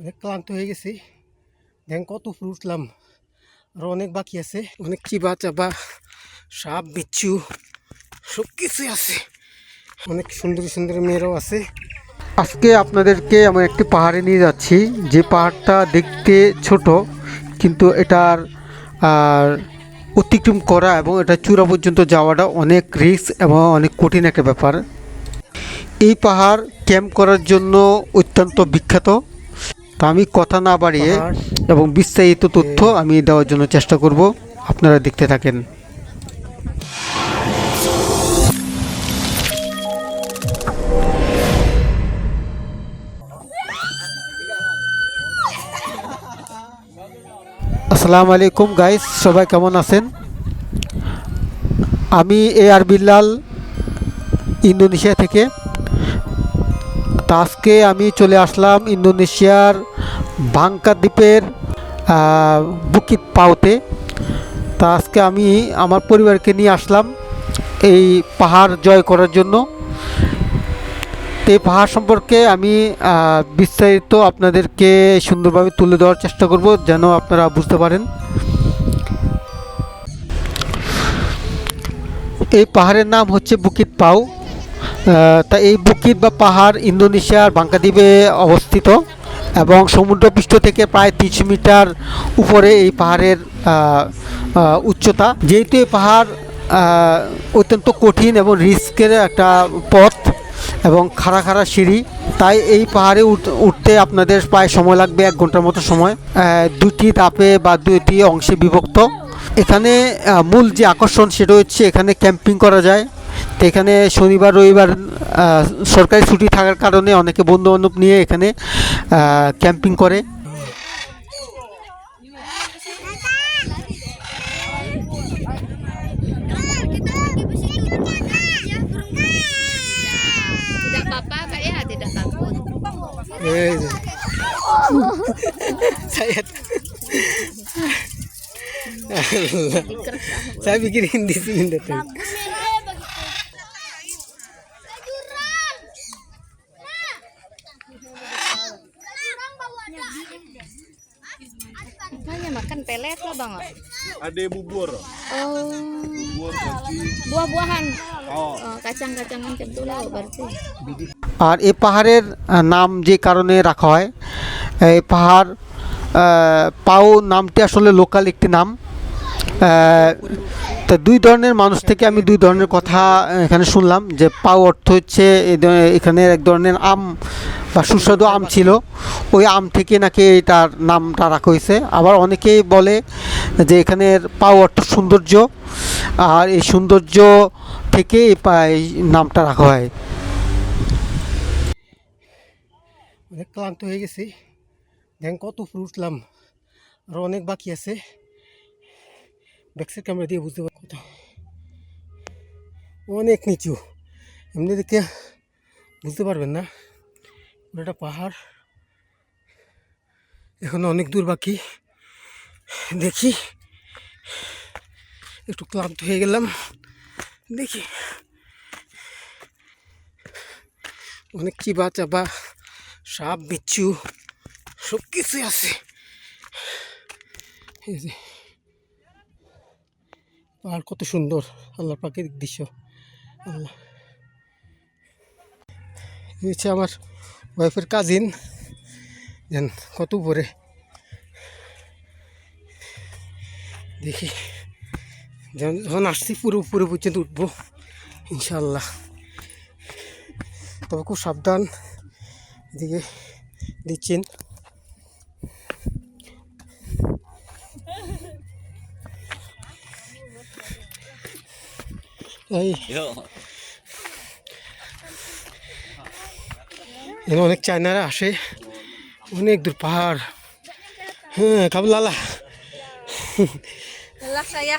অনেক ক্লান্ত হয়ে গেছি। দেখেন কত উপরে উঠলাম। আরও অনেক বাকি আছে। অনেক চিবা, চাবা, সাপ, বিচ্ছু সব কিছুই আছে। অনেক সুন্দর সুন্দর মেয়েরাও আছে। আজকে আপনাদেরকে আমি একটি পাহাড়ে নিয়ে যাচ্ছি। যে পাহাড়টা দেখতে ছোট, কিন্তু এটার, আর অতিক্রম করা এবং এটা চূড়া পর্যন্ত যাওয়াটা অনেক রিস্ক এবং অনেক কঠিন একটা ব্যাপার। এই পাহাড় ক্যাম্প করার জন্য অত্যন্ত বিখ্যাত। তা আমি কথা না বাড়িয়ে এবং বিস্তারিত তথ্য আমি দেওয়ার জন্য চেষ্টা করব। আপনারা দেখতে থাকেন। আসসালামু আলাইকুম গাইস সবাই কেমন আছেন? আমি এ আর বিল্লাল ইন্দোনেশিয়া থেকে। তা আজকে আমি চলে আসলাম ইন্দোনেশিয়ার ভাঙ্কা দ্বীপের বুকিত পাওতে। তা আজকে আমি আমার পরিবারকে নিয়ে আসলাম এই পাহাড় জয় করার জন্য। এই পাহাড় সম্পর্কে আমি বিস্তারিত আপনাদেরকে সুন্দরভাবে তুলে দেওয়ার চেষ্টা করব যেন আপনারা বুঝতে পারেন। এই পাহাড়ের নাম হচ্ছে বুকিত পাও। তা এই বুকিত বা পাহাড় ইন্দোনেশিয়ার বাঙ্কাদ্বীপে অবস্থিত এবং সমুদ্রপৃষ্ঠ থেকে প্রায় তিনশো মিটার উপরে এই পাহাড়ের উচ্চতা। যেহেতু এই পাহাড় অত্যন্ত কঠিন এবং রিস্কের একটা পথ এবং খাড়া খাড়া সিঁড়ি, তাই এই পাহাড়ে উঠ- উঠতে আপনাদের প্রায় সময় লাগবে এক ঘণ্টার মতো সময়। দুটি ধাপে বা দুটি অংশে বিভক্ত। এখানে মূল যে আকর্ষণ সেটা হচ্ছে এখানে ক্যাম্পিং করা যায়। তো এখানে শনিবার রবিবার সরকারি ছুটি থাকার কারণে অনেকে বন্ধু বান্ধব নিয়ে এখানে ক্যাম্পিং করে। saya saya bikin di Hanya makan pelet lah bang. ada bubur Oh, bubur buah-buahan. oh Oh, kacang-kacangan lah berarti. আর এই পাহাড়ের নাম যে কারণে রাখা হয় এই পাহাড় আহ, পাও নামটি আসলে লোকাল একটি নাম আহ, তা দুই ধরনের মানুষ থেকে আমি দুই ধরনের কথা এখানে শুনলাম যে পাও অর্থ হচ্ছে এখানে এক ধরনের আম বা সুস্বাদু আম ছিল, ওই আম থেকে নাকি এটার নামটা রাখা হয়েছে। আবার অনেকেই বলে যে এখানের পাও অর্থ সৌন্দর্য, আর এই সৌন্দর্য থেকে এই নামটা রাখা হয়। অনেক ক্লান্ত হয়ে গেছি। দেখেন কত উপরে উঠলাম। আরও অনেক বাকি আছে। ব্যাকসাইড ক্যামেরা দিয়ে বুঝতে পারি কত। অনেক নিচু। এমনি দেখে বুঝতে পারবেন না। এটা পাহাড়। এখন অনেক দূর বাকি। দেখি। একটু ক্লান্ত হয়ে গেলাম। দেখি। অনেক চিবা চাবা সাপ, বিচ্ছু সব কিছুই আছে পাহাড় কত সুন্দর। আল্লাহ প্রাকৃতিক দৃশ্য। আল্লাহ। হচ্ছে আমার ওয়াইফের কাজিন দেন কত উপরে দেখি যখন আসছি পুরো উপরে পর্যন্ত উঠবো ইনশাল্লাহ তবে খুব সাবধান, এদিকে দিচ্ছেন। এই। এখানে অনেক চায়নারা আসে অনেক দূর পাহাড় হ্যাঁ কাবুলালা Lelah saya.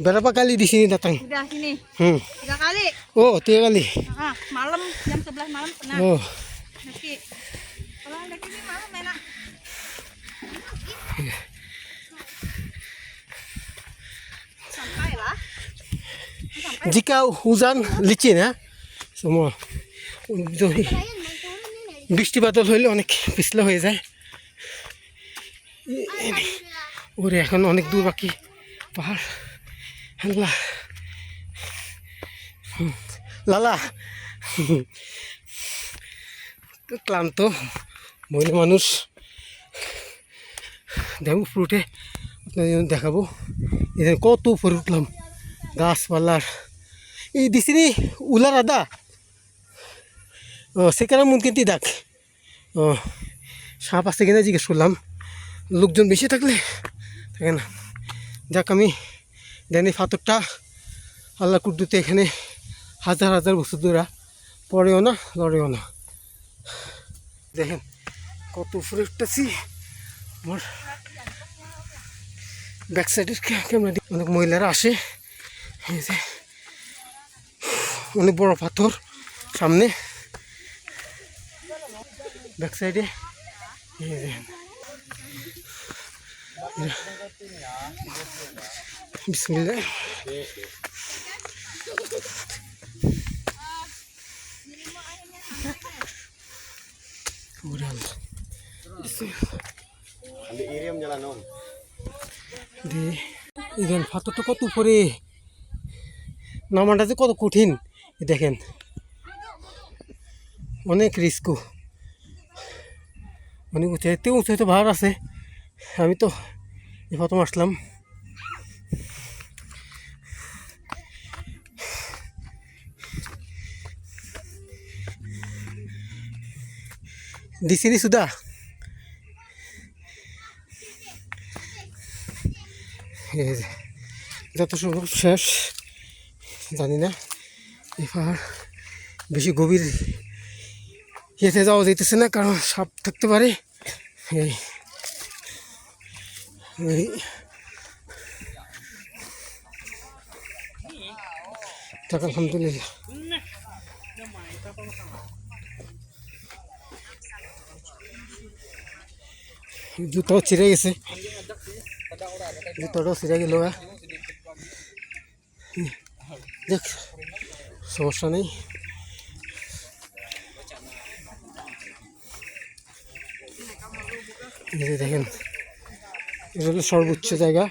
berapa kali di sini datang Udah sini hmm. tiga kali. oh tiga kali Ah, malam jam 11 malam pernah. oh Meski kalau ada sini malam enak. Sampai lah. jika hujan licin ya semua বৃষ্টি বাদল হইলে অনেক পিছলা হয়ে যায়। ওরে এখন অনেক দূর বাকি পাহাড়। হুম, লালা। ক্লান্ত মহিলা মানুষ। দেখো উপরে আপনাদের দেখাবো। এখানে কত উপরে উঠলাম। গাছপালার। এই দিছিনি উলার আদা। সেখানে মন কিন্তু দেখ। ও, সাপ আসতে কিনা জিজ্ঞেস করলাম। লোকজন বেশি থাকলে থাকে না। যাক আমি দেনি ফাতরটা। আল্লাহ কুদ্দুতে এখানে হাজার হাজার বছর ধরা পড়েও না, লড়েও না। দেখেন, কত উপরে উঠতেছি। আমার ব্যাক সাইডের ক্যামেরা অনেক মহিলারা আসে। অনেক বড় পাথর সামনে। ব্যাক সাইডে এই দেখেন বিসমিল্লাহ ওরে আল্লাহ। পাথরটা কত উপরে। নামাটা যে কত কঠিন। দেখেন। অনেক রিস্কও অনেক উঁচু এতে উঁচু হয়তো ভার আছে। আমি তো এই প্রথম আসলাম। সুদা। এই যে, যত সম্ভব শেষ। জানি না। এবার বেশি গভীর ইয়েতে যাওয়া যাইতেছে না কারণ সাপ থাকতে পারে। এই এই। যাক আলহামদুলিল্লাহ জুতাও ছিঁড়ে গেছে। জুতাটাও ছিঁড়ে গেল। দেখ সমস্যা নেই এই যে দেখেন, এটা সর্বোচ্চ জায়গা।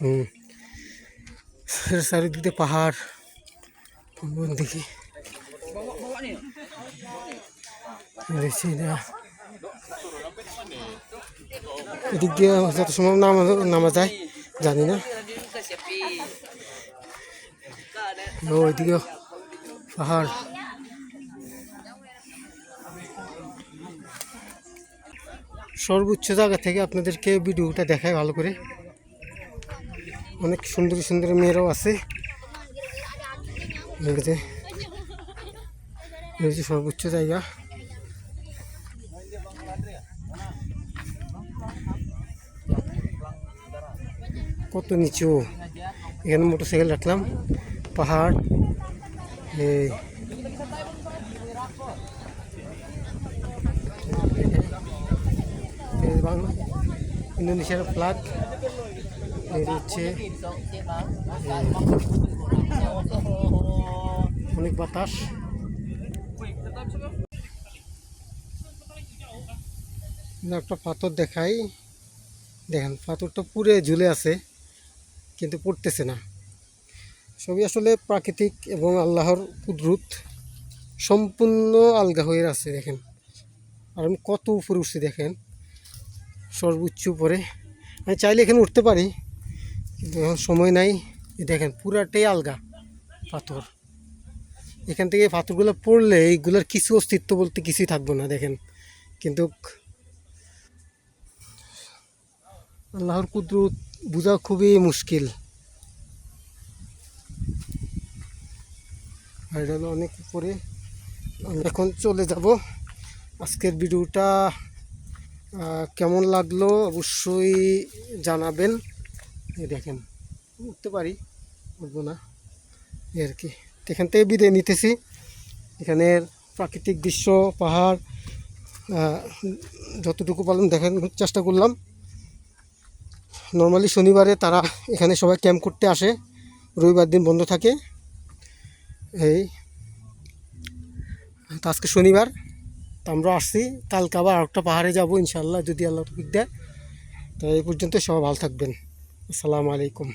হুম। চারিদিকে পাহাড়। দেখি। এদিক দিয়ে যত সময় নামা নামা যায়, জানি না ও ওইদিকে পাহাড়। সর্বোচ্চ জায়গা থেকে আপনাদেরকে ভিডিওটা দেখায় ভালো করে। অনেক সুন্দর সুন্দর মেয়েরাও আছে। সর্বোচ্চ জায়গা। কত নিচু? এখানে মোটরসাইকেল রাখলাম। পাহাড় এই ইন্দোনেশিয়ার ফ্ল্যাগ এই হচ্ছে অনেক বাতাস। একটা পাথর দেখাই। দেখেন, পাথরটা পুরে ঝুলে আছে, কিন্তু পড়তেছে না। সবই আসলে প্রাকৃতিক এবং আল্লাহর কুদরত সম্পূর্ণ আলগা হয়ে আছে, দেখেন। আর আমি কত উপরে উঠছি, দেখেন। সর্বোচ্চ উপরে। আমি চাইলে এখানে উঠতে পারি, কিন্তু এখন সময় নাই। দেখেন, পুরাটাই আলগা পাথর। এখান থেকে পাথরগুলো পড়লে এইগুলোর কিছু অস্তিত্ব বলতে কিছুই থাকব না, দেখেন। কিন্তু আল্লাহর কুদরত বোঝা খুবই মুশকিল। এটা হলো অনেক উপরে। এখন চলে যাব। আজকের ভিডিওটা কেমন লাগল অবশ্যই জানাবেন। এই দেখেন, উঠতে পারি, উঠবো না। এই আর কি। এখান থেকে বিদায় নিতেছি। এখানের প্রাকৃতিক দৃশ্য, পাহাড় যতটুকু পারলাম দেখানোর চেষ্টা করলাম। নর্মালি শনিবারে তারা এখানে সবাই ক্যাম্প করতে আসে। রবিবার দিন বন্ধ থাকে। এই, তো আজকে শনিবার, তো আমরা আসছি। কালকে আবার একটা পাহাড়ে যাব ইনশাল্লাহ যদি আল্লাহ টপিক দেয়। তো এই পর্যন্ত সবাই ভালো থাকবেন। আসসালামু আলাইকুম।